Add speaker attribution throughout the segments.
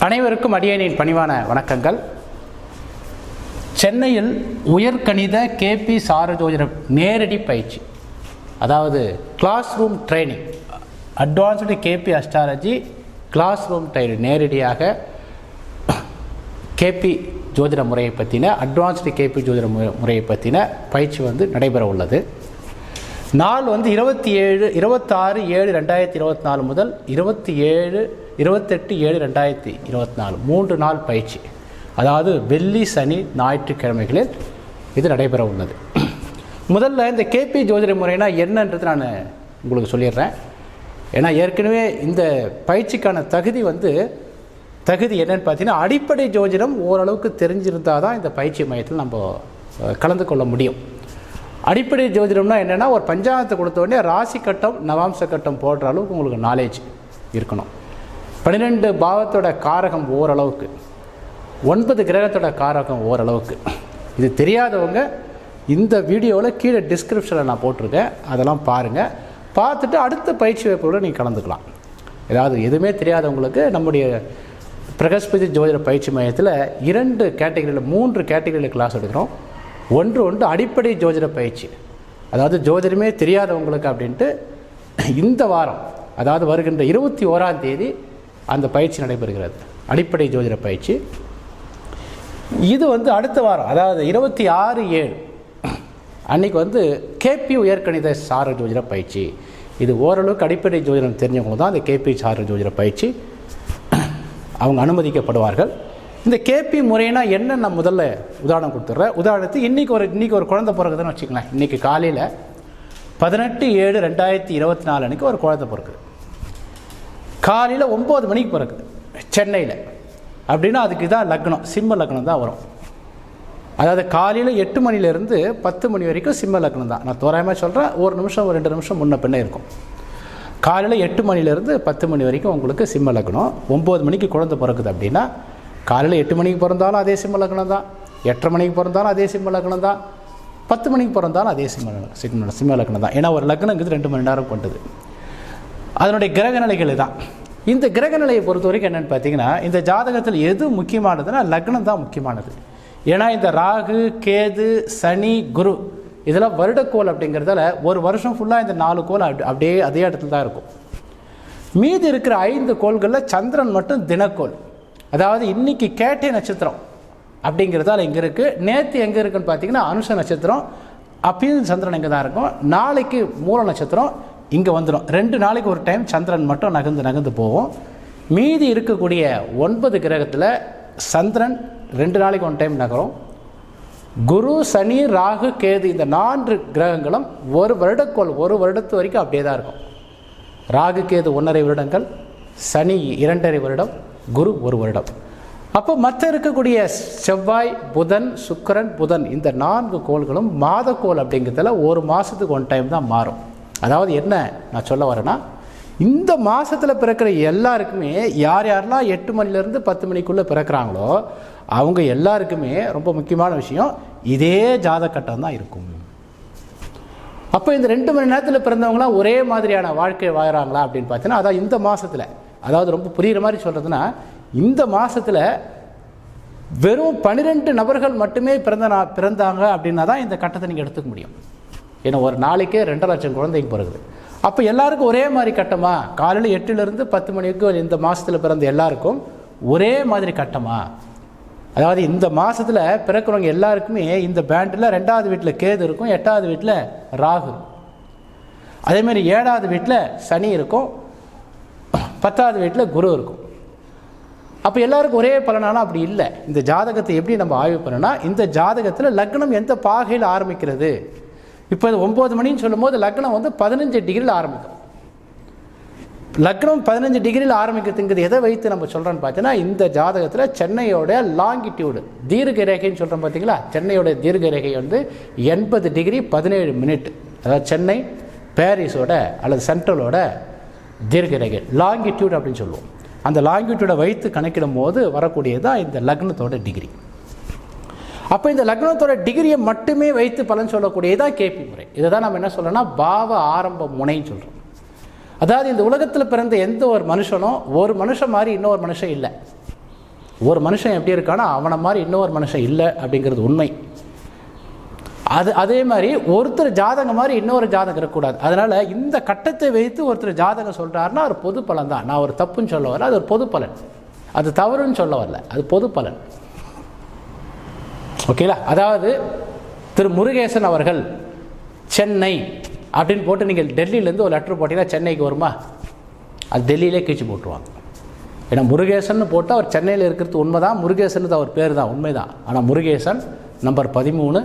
Speaker 1: அனைவருக்கும் அடியனின் பணிவான வணக்கங்கள். சென்னையில் உயர்கணித கேபி சாரஜோதிடம் நேரடி பயிற்சி அதாவது class room training advanced KP astrology class room training நேரடியாக கேபி ஜோதிட முறையை பற்றின அட்வான்ஸ்டு கேபி ஜோதிட மு- முறையை பற்றின பயிற்சி வந்து நடைபெற உள்ளது நாள் வந்து இருபத்தி ஏழு இருபத்தாறு ஏழு ரெண்டாயிரத்தி இருபத்தி நாலு முதல் இருபத்தி ஏழு இருபத்தெட்டு ஏழு ரெண்டாயிரத்தி இருபத்தி நாலு. மூன்று நாள் பயிற்சி. அதாவது வெள்ளி சனி ஞாயிற்றுக்கிழமைகளில் இது நடைபெற உள்ளது. முதல்ல இந்த கேபி ஜோதிட முறைனா என்னன்றது நான் உங்களுக்கு சொல்லிடுறேன். ஏன்னா ஏற்கனவே இந்த பயிற்சிக்கான தகுதி வந்து தகுதி என்னன்னு பார்த்தீங்கன்னா அடிப்படை ஜோதிடம் ஓரளவுக்கு தெரிஞ்சிருந்தால் தான் இந்த பயிற்சி மையத்தில் நம்ம கலந்து கொள்ள முடியும். அடிப்படை ஜோதிடம்னா என்னென்னா ஒரு பஞ்சாங்கத்தை கொடுத்த உடனே ராசி கட்டம் நவாம்ச கட்டம் போடுற அளவுக்கு உங்களுக்கு நாலேஜ் இருக்கணும். பன்னிரெண்டு பாவத்தோட காரகம் ஓரளவுக்கு. ஒன்பது கிரகத்தோட காரகம் ஓரளவுக்கு. இது தெரியாதவங்க இந்த வீடியோவில் கீழே டிஸ்கிரிப்ஷனில் நான் போட்டிருக்கேன். அதெல்லாம் பாருங்கள் பார்த்துட்டு அடுத்த பயிற்சி வகுப்போட நீங்கள் கலந்துக்கலாம். ஏதாவது எதுவுமே தெரியாதவங்களுக்கு நம்முடைய பிரகஸ்பதி ஜோதிட பயிற்சி மையத்தில் இரண்டு கேட்டகரியில் மூன்று கேட்டகரியில் கிளாஸ் எடுக்கிறோம். ஒன்று ஒன்று அடிப்படை ஜோதிட பயிற்சி. அதாவது ஜோதிடமே தெரியாதவங்களுக்கு அப்படின்ட்டு இந்த வாரம் அதாவது வருகின்ற இருபத்தி ஓராம் தேதி அந்த பயிற்சி நடைபெறுகிறது. அடிப்படை ஜோதிட பயிற்சி. இது வந்து அடுத்த வாரம் அதாவது இருபத்தி ஆறு ஏழு. அன்றைக்கி வந்து கேபி உயர்கணித சார ஜோதிட பயிற்சி. இது ஓரளவுக்கு அடிப்படை ஜோதிடம் தெரிஞ்சவங்க தான் அந்த கேபி சார ஜோதிட பயிற்சி. அவங்க அனுமதிக்கப்படுவார்கள். இந்த கேபி முறைனா என்ன நான் முதல்ல உதாரணம் கொடுத்துட்றேன். உதாரணத்துக்கு இன்றைக்கி ஒரு இன்றைக்கி ஒரு குழந்தை பிறகுதுன்னு வச்சுக்கலாம் இன்றைக்கி காலையில் பதினெட்டு ஏழு ரெண்டாயிரத்தி இருபத்தி நாலு அன்றைக்கி ஒரு குழந்தை பிறக்குது. காலையில் ஒம்பது மணிக்கு பிறக்குது. சென்னையில். அப்படின்னா அதுக்கு தான் லக்னம் சிம்ம லக்னம் தான் வரும். அதாவது காலையில் எட்டு மணிலேருந்து பத்து மணி வரைக்கும் சிம்ம லக்னம் தான். நான் தோராயமாக சொல்கிறேன் ஒரு நிமிஷம் ஒரு ரெண்டு நிமிஷம் முன்ன பின்னே இருக்கும். காலையில் எட்டு மணிலேருந்து பத்து மணி வரைக்கும் உங்களுக்கு சிம்ம லக்னம். ஒம்பது மணிக்கு குழந்தை பிறக்குது அப்படின்னா காலையில் எட்டு மணிக்கு பிறந்தாலும் அதே சிம்ம லக்னம் தான். எட்டரை மணிக்கு பிறந்தாலும் அதே சிம்ம லக்னம் தான். பத்து மணிக்கு பிறந்தாலும் அதே சிம்ம சிம்ம சிம்ம லக்னம் தான். ஏன்னா ஒரு லக்னங்கிறது ரெண்டு மணி நேரம் கொண்டது. அதனுடைய கிரக நிலைகள் தான். இந்த கிரக நிலையை பொறுத்த வரைக்கும் என்னென்னு பார்த்தீங்கன்னா இந்த ஜாதகத்தில் எது முக்கியமானதுன்னா லக்னம் தான் முக்கியமானது. ஏன்னா இந்த ராகு கேது சனி குரு இதெல்லாம் வருடக்கோள் அப்படிங்கிறதால ஒரு வருஷம் ஃபுல்லாக இந்த நாலு கோள் அப்படி- அப்படியே அதே இடத்துல தான் இருக்கும். மீதி இருக்கிற ஐந்து கோள்களில் சந்திரன் மட்டும் தினக்கோள். அதாவது இன்னைக்கு கேட்டை நட்சத்திரம் அப்படிங்கிறதால இங்கே இருக்குது நேற்று எங்கே இருக்குன்னு பார்த்தீங்கன்னா அனுஷ நட்சத்திரம் அப்பயும் சந்திரன் இங்கே தான் இருக்கும்? நாளைக்கு மூல நட்சத்திரம் இங்கே வந்துடும் ரெண்டு நாளைக்கு ஒரு டைம் சந்திரன் மட்டும் நகர்ந்து நகர்ந்து போகும். மீதி இருக்கக்கூடிய ஒன்பது கிரகத்தில் சந்திரன் ரெண்டு நாளைக்கு ஒன் டைம் நகரும். குரு சனி ராகு கேது இந்த நான்கு கிரகங்களும் ஒரு வருடக்கோள் ஒரு வருடத்து வரைக்கும் அப்படியே தான் இருக்கும். ராகு கேது ஒன்றரை வருடங்கள் சனி இரண்டரை வருடம் குரு ஒரு வருடம். அப்போ மற்ற இருக்கக்கூடிய செவ்வாய் புதன் சுக்கரன் புதன் இந்த நான்கு கோள்களும் மாதக்கோள் அப்படிங்கிறதுல ஒரு மாதத்துக்கு ஒன் டைம் தான் மாறும். அதாவது என்ன நான் சொல்ல வரேன்னா இந்த மாதத்தில் பிறக்கிற எல்லாருக்குமே யார் யாரெல்லாம் எட்டு மணிலேருந்து பத்து மணிக்குள்ளே பிறக்கிறாங்களோ அவங்க எல்லாருக்குமே ரொம்ப முக்கியமான விஷயம் இதே ஜாதகட்டம் தான் இருக்கும். அப்போ இந்த ரெண்டு மணி நேரத்தில் பிறந்தவங்களாம் ஒரே மாதிரியான வாழ்க்கை வாழ்கிறாங்களா அப்படின்னு பார்த்தீங்கன்னா அதான் இந்த மாதத்தில் அதாவது ரொம்ப புரிகிற மாதிரி சொல்கிறதுனா இந்த மாதத்தில் வெறும் பன்னிரெண்டு நபர்கள் மட்டுமே பிறந்த நா பிறந்தாங்க அப்படின்னா தான் இந்த கட்டத்தை நீங்கள் எடுத்துக்க முடியும். ஏன்னா ஒரு நாளைக்கே ரெண்டரை லட்சம் குழந்தைங்க பிறகுது. அப்போ எல்லாருக்கும் ஒரே மாதிரி கட்டமா? காலையில் எட்டுலேருந்து பத்து மணிக்கு இந்த மாதத்தில் பிறந்த எல்லாருக்கும் ஒரே மாதிரி கட்டமா? அதாவது இந்த மாதத்தில் பிறக்கிறவங்க எல்லாருக்குமே இந்த பேண்டில் ரெண்டாவது வீட்டில் கேது இருக்கும் எட்டாவது வீட்டில் ராகு அதேமாரி ஏழாவது வீட்டில் சனி இருக்கும் பத்தாவது வீட்டில் குரு இருக்கும். அப்போ எல்லாருக்கும் ஒரே பலனாலும் அப்படி இல்லை. இந்த ஜாதகத்தை எப்படி நம்ம ஆய்வு பண்ணோன்னா இந்த ஜாதகத்தில் லக்னம் எந்த பாகையில் ஆரம்பிக்கிறது? இப்போ ஒம்பது மணின்னு சொல்லும்போது லக்னம் வந்து பதினஞ்சு டிகிரியில் ஆரம்பிக்கும். லக்னம் பதினஞ்சு டிகிரியில் ஆரம்பிக்கிறதுங்கிறது எதை வைத்து நம்ம சொல்கிறோன்னு பார்த்தீங்கன்னா இந்த ஜாதகத்தில் சென்னையோட லாங்கிடியூடு தீர்க்க ரேகைன்னு சொல்கிறோம் பார்த்தீங்களா? சென்னையோட தீர்க்க ரேகை வந்து எண்பது டிகிரி பதினேழு மினிட் அதாவது சென்னை பாரிஸோட அல்லது சென்ட்ரலோட தீர்க்க ரேகை லாங்கிடியூட் அப்படின்னு சொல்லுவோம். அந்த லாங்கிடியூடை வைத்து கணக்கிடும் போது வரக்கூடியது தான் இந்த லக்னத்தோட டிகிரி அப்போ இந்த லக்னத்தோட டிகிரியை மட்டுமே வைத்து பலன் சொல்லக்கூடியதான் கேபி முறை. இதை தான் நம்ம என்ன சொல்லணும்னா பாவ ஆரம்ப முனைன்னு சொல்கிறோம் அதாவது இந்த உலகத்தில் பிறந்த எந்த ஒரு மனுஷனும் ஒரு மனுஷன் மாதிரி இன்னொரு மனுஷன் இல்லை. ஒரு மனுஷன் எப்படி இருக்கானோ அவனை மாதிரி இன்னொரு மனுஷன் இல்லை அப்படிங்கிறது உண்மை. அது அதே மாதிரி ஒருத்தர் ஜாதகம் மாதிரி இன்னொரு ஜாதகம் இருக்கக்கூடாது. அதனால் இந்த கட்டத்தை வைத்து ஒருத்தர் ஜாதகம் சொல்கிறாருன்னா ஒரு பொது பலன் தான். நான் ஒரு தப்புன்னு சொல்ல வரல அது ஒரு பொது பலன். அது தவறுன்னு சொல்ல வரல அது பொது பலன். ஓகேங்களா அதாவது திரு முருகேசன் அவர்கள் சென்னை அப்படின்னு போட்டு நீங்கள் டெல்லியிலேருந்து ஒரு லெட்டர் போட்டிங்கன்னா சென்னைக்கு வருமா? அது டெல்லியிலே கீழ்ச்சி போட்டுருவாங்க. ஏன்னா முருகேசன் போட்டு அவர் சென்னையில் இருக்கிறது உண்மை தான் முருகேசன் அவர் பேர் தான் உண்மை தான் ஆனால் முருகேசன் நம்பர் பதிமூணு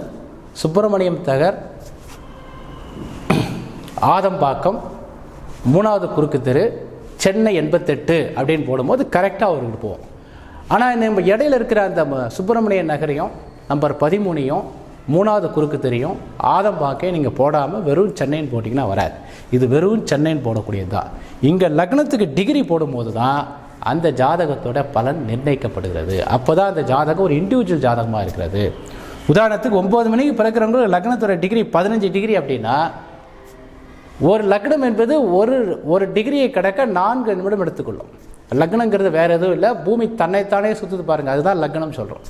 Speaker 1: சுப்பிரமணியம் தகர் ஆதம்பாக்கம் மூணாவது குறுக்கு தெரு சென்னை எண்பத்தெட்டு அப்படின்னு போடும்போது கரெக்டாக அவருக்கு போவோம். ஆனால் நம்ம இடையில இருக்கிற அந்த ம- சுப்பிரமணிய நகரையும் நம்பர் பதிமூணையும் மூணாவது குறுக்கு தெரியும் ஆதம்பாக்கே நீங்கள் போடாமல் வெறும் சென்னைன்னு போட்டிங்கன்னா வராது. இது வெறும் சென்னைன்னு போடக்கூடியது தான் இங்கே லக்னத்துக்கு டிகிரி போடும்போது தான் அந்த ஜாதகத்தோட பலன் நிர்ணயிக்கப்படுகிறது. அப்போ தான் அந்த ஜாதகம் ஒரு இண்டிவிஜுவல் ஜாதகமாக இருக்கிறது. உதாரணத்துக்கு ஒம்பது மணிக்கு பிறக்கிறவங்க லக்னத்தோட டிகிரி பதினஞ்சு டிகிரி அப்படின்னா ஒரு லக்னம் என்பது ஒரு ஒரு டிகிரியை கடக்க நான்கு நிமிடம் எடுத்துக்கொள்ளும். லக்னங்கிறது வேறு எதுவும் இல்லை பூமி தன்னைத்தானே சுற்றுது பாருங்கள் அதுதான் லக்னம் சொல்கிறோம்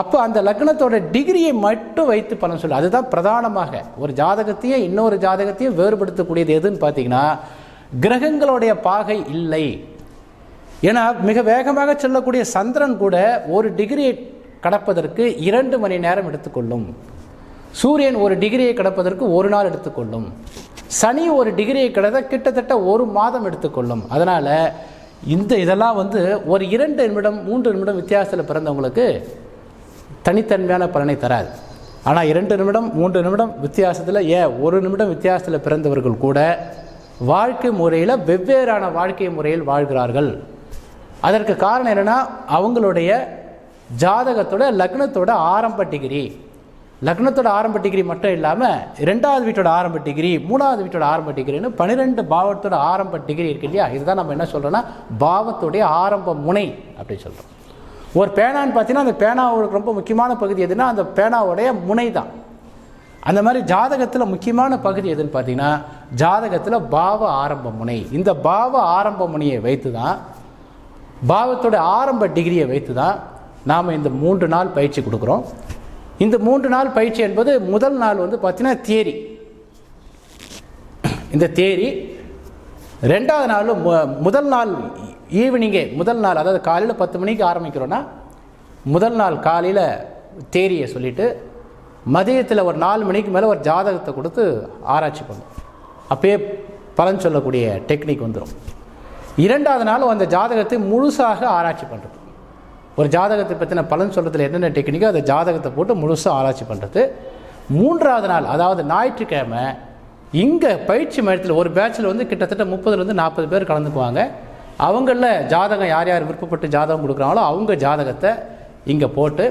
Speaker 1: அப்போ அந்த லக்னத்தோட டிகிரியை மட்டும் வைத்து பலன் சொல்லு. அதுதான் பிரதானமாக. ஒரு ஜாதகத்தையும் இன்னொரு ஜாதகத்தையும் வேறுபடுத்தக்கூடியது எதுன்னு பார்த்தீங்கன்னா கிரகங்களுடைய பாகை இல்லை. ஏன்னா மிக வேகமாக செல்லக்கூடிய சந்திரன் கூட ஒரு டிகிரியை கடப்பதற்கு இரண்டு மணி நேரம் எடுத்துக்கொள்ளும். சூரியன் ஒரு டிகிரியை கடப்பதற்கு ஒரு நாள் எடுத்துக்கொள்ளும். சனி ஒரு டிகிரியை கிடந்த கிட்டத்தட்ட ஒரு மாதம் எடுத்துக்கொள்ளும். அதனால் இந்த இதெல்லாம் வந்து ஒரு இரண்டு நிமிடம் மூன்று நிமிடம் வித்தியாசத்தில் பிறந்தவங்களுக்கு தனித்தன்மையான பலனை தராது. ஆனால் இரண்டு நிமிடம் மூன்று நிமிடம் வித்தியாசத்தில் ஏன் ஒரு நிமிடம் வித்தியாசத்தில் பிறந்தவர்கள் கூட வாழ்க்கை முறையில் வெவ்வேறான வாழ்க்கை முறையில் வாழ்கிறார்கள். அதற்கு காரணம் என்னென்னா அவங்களுடைய ஜாதகத்தோட லக்னத்தோட ஆரம்ப டிகிரி லக்னத்தோட ஆரம்ப டிகிரி மட்டும் இல்லாமல் ரெண்டாவது வீட்டோட ஆரம்ப டிகிரி மூணாவது வீட்டோட ஆரம்ப டிகிரின்னு பன்னிரெண்டு பாவத்தோட ஆரம்ப டிகிரி இருக்கு இல்லையா? இதுதான் நம்ம என்ன சொல்கிறோன்னா பாவத்துடைய ஆரம்ப முனை அப்படின்னு சொல்கிறோம் ஒரு பேனான்னு பார்த்தீங்கன்னா அந்த பேனாவோட ரொம்ப முக்கியமான பகுதி எதுனா அந்த பேனாவுடைய முனை தான். அந்த மாதிரி ஜாதகத்தில் முக்கியமான பகுதி எதுன்னு பார்த்தீங்கன்னா ஜாதகத்தில் பாவ ஆரம்ப முனை. இந்த பாவ ஆரம்ப முனையை வைத்து தான் பாவத்தோட ஆரம்ப டிகிரியை வைத்து தான் நாம் இந்த மூன்று நாள் பயிற்சி கொடுக்குறோம். இந்த மூன்று நாள் பயிற்சி என்பது முதல் நாள் வந்து பார்த்தீங்கன்னா தேரி. இந்த தேரி ரெண்டாவது நாள் மு- முதல் நாள் ஈவினிங்கே முதல் நாள் அதாவது காலையில் பத்து மணிக்கு ஆரம்பிக்கிறோன்னா முதல் நாள் காலையில் தேரியை சொல்லிவிட்டு மதியத்தில் ஒரு நாலு மணிக்கு மேலே ஒரு ஜாதகத்தை கொடுத்து ஆராய்ச்சி பண்ணும். அப்பயே பலன் சொல்லக்கூடிய டெக்னிக் வந்துடும் இரண்டாவது நாள் அந்த ஜாதகத்தை முழுசாக ஆராய்ச்சி பண்ணுறது ஒரு ஜாதகத்தை பற்றின பலன் சொல்கிறதுல என்னென்ன டெக்னிக்கோ அதை ஜாதகத்தை போட்டு முழுசாக ஆராய்ச்சி பண்ணுறது மூன்றாவது நாள் அதாவது ஞாயிற்றுக்கிழமை இங்கே பயிற்சி மையத்தில் ஒரு பேட்சில் வந்து கிட்டத்தட்ட முப்பதுலேருந்து நாற்பது பேர் கலந்துக்குவாங்க. அவங்களில் ஜாதகம் யார் யார் விருப்பப்பட்டு ஜாதகம் கொடுக்குறாங்களோ அவங்க ஜாதகத்தை இங்கே போட்டு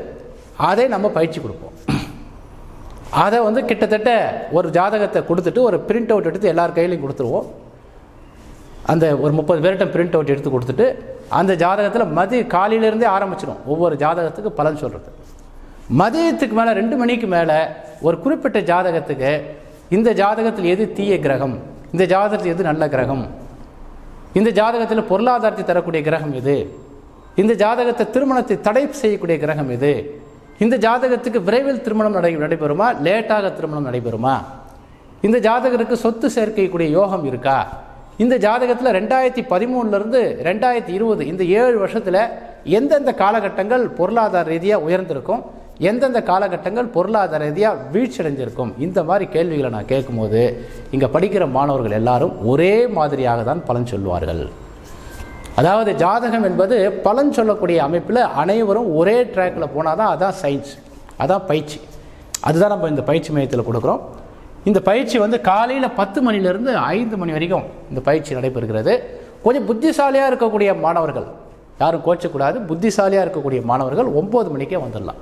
Speaker 1: அதை நம்ம பயிற்சி கொடுப்போம். அதை வந்து கிட்டத்தட்ட ஒரு ஜாதகத்தை கொடுத்துட்டு ஒரு பிரிண்ட் அவுட் எடுத்து எல்லார் கையிலையும் கொடுத்துருவோம். அந்த ஒரு முப்பது பேர்கிட்ட பிரிண்ட் அவுட் எடுத்து கொடுத்துட்டு அந்த ஜாதகத்தில் மதிய காலையிலேருந்தே ஆரம்பிச்சிடும் ஒவ்வொரு ஜாதகத்துக்கு பலன் சொல்கிறது மதியத்துக்கு மேலே ரெண்டு மணிக்கு மேலே ஒரு குறிப்பிட்ட ஜாதகத்துக்கு இந்த ஜாதகத்தில் எது தீய கிரகம்? இந்த ஜாதகத்தில் எது நல்ல கிரகம்? இந்த ஜாதகத்தில் பொருளாதாரத்தை தரக்கூடிய கிரகம் எது? இந்த ஜாதகத்தை திருமணத்தை தடை செய்யக்கூடிய கிரகம் எது? இந்த ஜாதகத்துக்கு விரைவில் திருமணம் நடை நடைபெறுமா? லேட்டாக திருமணம் நடைபெறுமா? இந்த ஜாதகருக்கு சொத்து சேர்க்கக்கூடிய யோகம் இருக்கா? இந்த ஜாதகத்தில் ரெண்டாயிரத்தி பதிமூணுலேருந்து ரெண்டாயிரத்தி இருபது இந்த ஏழு வருஷத்தில் எந்தெந்த காலகட்டங்கள் பொருளாதார ரீதியாக உயர்ந்திருக்கும் எந்தெந்த காலகட்டங்கள் பொருளாதார ரீதியாக வீழ்ச்சியடைஞ்சிருக்கும்? இந்த மாதிரி கேள்விகளை நான் கேட்கும்போது இங்கே படிக்கிற மாணவர்கள் எல்லாரும் ஒரே மாதிரியாக தான் பலன் சொல்வார்கள். அதாவது ஜாதகம் என்பது பலன் சொல்லக்கூடிய அமைப்பில் அனைவரும் ஒரே ட்ராக்கில் போனால் தான் அதான் சயின்ஸ் அதான் பயிற்சி. அதுதான் நம்ம இந்த பயிற்சி மையத்தில் கொடுக்குறோம். இந்த பயிற்சி வந்து காலையில் பத்து மணிலேருந்து ஐந்து மணி வரைக்கும் இந்த பயிற்சி நடைபெறுகிறது. கொஞ்சம் புத்திசாலியாக இருக்கக்கூடிய மாணவர்கள் யாரும் கோச்சக்கூடாது. புத்திசாலியாக இருக்கக்கூடிய மாணவர்கள் ஒம்பது மணிக்கே வந்துடலாம்.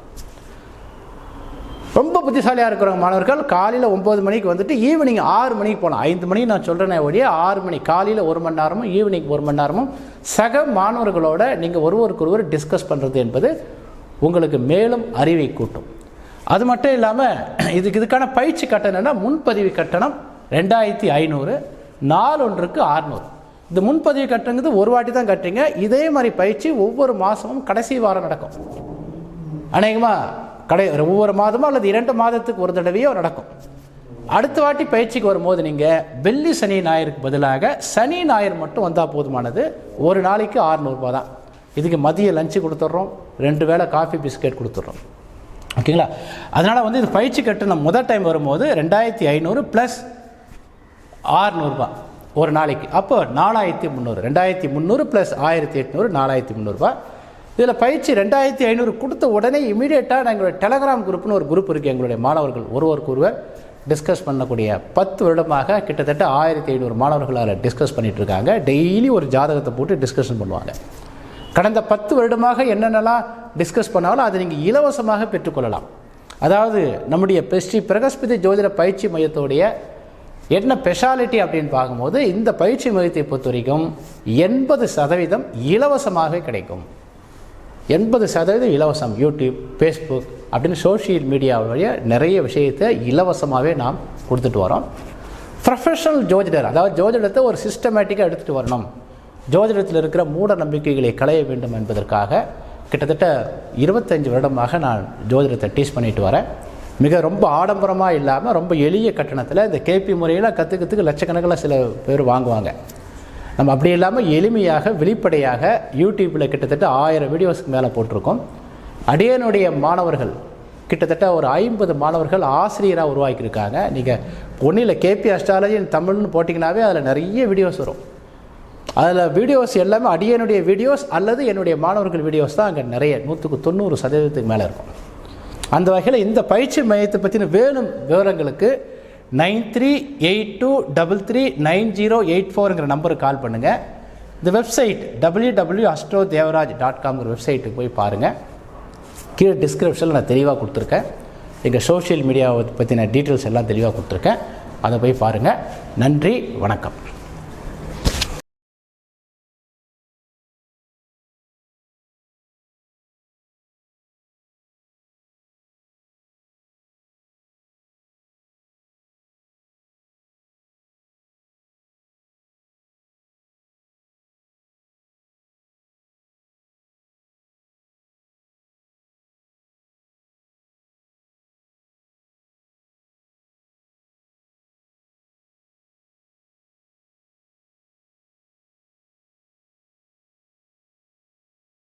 Speaker 1: ரொம்ப புத்திசாலியாக இருக்கிற மாணவர்கள் காலையில் ஒம்பது மணிக்கு வந்துட்டு ஈவினிங் ஆறு மணிக்கு போகலாம். ஐந்து மணி நான் சொல்கிறேனே ஒழிய ஆறு மணி காலையில் ஒரு மணி நேரமும் ஈவினிங் ஒரு மணி நேரமும் சக மாணவர்களோட நீங்கள் ஒருவருக்கொருவர் டிஸ்கஸ் பண்ணுறது என்பது உங்களுக்கு மேலும் அறிவை கூட்டும். அது மட்டும் இல்லாமல் இதுக்கு இதுக்கான பயிற்சி கட்டணம்னா முன்பதிவு கட்டணம் ரெண்டாயிரத்தி ஐநூறு நாலொன்றுக்கு ஆறுநூறு இந்த முன்பதிவு கட்டணங்கிறது ஒரு வாட்டி தான் கட்டுறீங்க. இதே மாதிரி பயிற்சி ஒவ்வொரு மாதமும் கடைசி வாரம் நடக்கும். அநேகமாக கடை ஒவ்வொரு மாதமோ அல்லது இரண்டு மாதத்துக்கு ஒரு தடவையோ நடக்கும். அடுத்த வாட்டி பயிற்சிக்கு வரும்போது நீங்கள் வெள்ளி சனி ஞாயிறுக்கு பதிலாக சனி ஞாயிறு மட்டும் வந்தால் போதுமானது. ஒரு நாளைக்கு ஆறுநூறுபா தான். இதுக்கு மதிய லஞ்சு கொடுத்துட்றோம். ரெண்டு வேளை காஃபி பிஸ்கெட் கொடுத்துட்றோம். ஓகேங்களா? அதனால் வந்து இது பயிற்சி கட்டணம் முதல் டைம் வரும்போது ரெண்டாயிரத்தி ஐநூறு ப்ளஸ் ஆறுநூறுபா ஒரு நாளைக்கு. அப்போ நாலாயிரத்தி முந்நூறு ரெண்டாயிரத்தி முந்நூறு ப்ளஸ் ஆயிரத்தி எட்நூறு நாலாயிரத்தி முந்நூறுபா. இதில் பயிற்சி ரெண்டாயிரத்தி ஐநூறு கொடுத்த உடனே இமீடியட்டாக எங்களுடைய டெலகிராம் குரூப்னு ஒரு குரூப் இருக்குது எங்களுடைய மாணவர்கள் ஒருவருக்கு ஒருவர் டிஸ்கஸ் பண்ணக்கூடிய பத்து வருடமாக கிட்டத்தட்ட ஆயிரத்தி ஐநூறு மாணவர்கள் டிஸ்கஸ் பண்ணிகிட்ருக்காங்க இருக்காங்க. டெய்லி ஒரு ஜாதகத்தை போட்டு டிஸ்கஷன் பண்ணுவாங்க. கடந்த பத்து வருடமாக என்னென்னலாம் டிஸ்கஸ் பண்ணாலும் அதை நீங்கள் இலவசமாக பெற்றுக்கொள்ளலாம். அதாவது நம்முடைய ஸ்ரீ பிரகஸ்பதி ஜோதிட பயிற்சி மையத்தோடைய என்ன ஸ்பெஷாலிட்டி அப்படின்னு பார்க்கும்போது இந்த பயிற்சி மையத்தை பொறுத்த வரைக்கும் எண்பது சதவீதம் இலவசமாக கிடைக்கும். எண்பது சதவீதம் இலவசம். யூடியூப் ஃபேஸ்புக் அப்படின்னு சோஷியல் மீடியாவுடைய நிறைய விஷயத்தை இலவசமாகவே நாம் கொடுத்துட்டு வரோம். ப்ரொஃபஷனல் ஜோதிடர் அதாவது ஜோதிடத்தை ஒரு சிஸ்டமேட்டிக்காக எடுத்துகிட்டு வரணும். ஜோதிடத்தில் இருக்கிற மூட நம்பிக்கைகளை களைய வேண்டும் என்பதற்காக கிட்டத்தட்ட இருபத்தஞ்சு வருடமாக நான் ஜோதிடத்தை டீச் பண்ணிட்டு வரேன். மிக ரொம்ப ஆடம்பரமாக இல்லாமல் ரொம்ப எளிய கட்டணத்தில் இந்த கேபி முறையில் கற்றுக்கிறதுக்கு லட்சக்கணக்கில் சில பேர் வாங்குவாங்க. நம்ம அப்படி இல்லாமல் எளிமையாக வெளிப்படையாக யூடியூப்பில் கிட்டத்தட்ட ஆயிரம் வீடியோஸ்க்கு மேலே போட்டிருக்கோம். அடியனுடைய மாணவர்கள் கிட்டத்தட்ட ஒரு ஐம்பது மாணவர்கள் ஆசிரியராக உருவாக்கியிருக்காங்க. நீங்கள் ஒன்றில் கேபி அஸ்ட்ராலஜி தமிழ்னு போட்டிங்கனாவே அதில் நிறைய வீடியோஸ் வரும். அதில் வீடியோஸ் எல்லாமே அடியனுடைய வீடியோஸ் அல்லது என்னுடைய மாணவர்கள் வீடியோஸ் தான் அங்கே நிறைய நூற்றுக்கு தொண்ணூறு சதவீதத்துக்கு மேலே இருக்கும். அந்த வகையில் இந்த பயிற்சி மையத்தை பற்றின வேணும் விவரங்களுக்கு nine three eight two double three nine zero eight ஃபோருங்கிற நம்பருக்கு கால் பண்ணுங்கள் இந்த website W W astro Devaraj dot காம்ங்கிற வெப்சைட்டுக்கு போய் பாருங்கள் கீழே டிஸ்கிரிப்ஷனில் நான் தெளிவாக கொடுத்துருக்கேன். எங்கள் சோஷியல் மீடியாவை பற்றின டீட்டெயில்ஸ் எல்லாம் தெளிவாக கொடுத்துருக்கேன். அதை போய் பாருங்கள் நன்றி வணக்கம்.